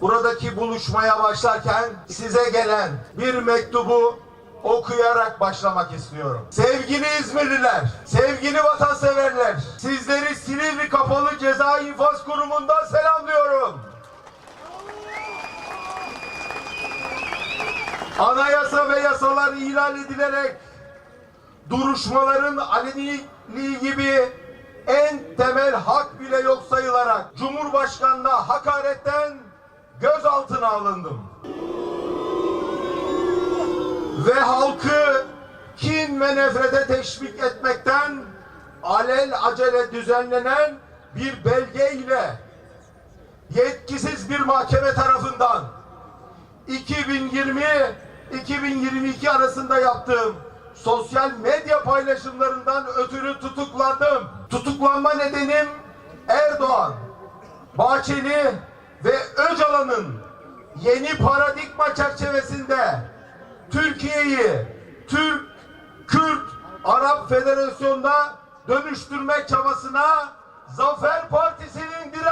buradaki buluşmaya başlarken size gelen bir mektubu okuyarak başlamak istiyorum. Sevgili İzmirliler, sevgili vatanseverler, sizleri Silivri Kapalı Ceza İnfaz Kurumu'ndan selamlıyorum. Anayasa ve yasalar ihlal edilerek duruşmaların aleniliği gibi en temel hak bile yok sayılarak Cumhurbaşkanı'na hakaretten gözaltına alındım. Ve halkı kin ve nefrete teşvik etmekten alel acele düzenlenen bir belge ile yetkisiz bir mahkeme tarafından 2020-2022 arasında yaptığım sosyal medya paylaşımlarından ötürü tutuklandım. Tutuklanma nedenim Erdoğan, Bahçeli ve Öcalan'ın yeni paradigma çerçevesinde Türkiye'yi Türk, Kürt, Arap Federasyonu'na dönüştürmek çabasına Zafer Partisi'nin direnmesidir.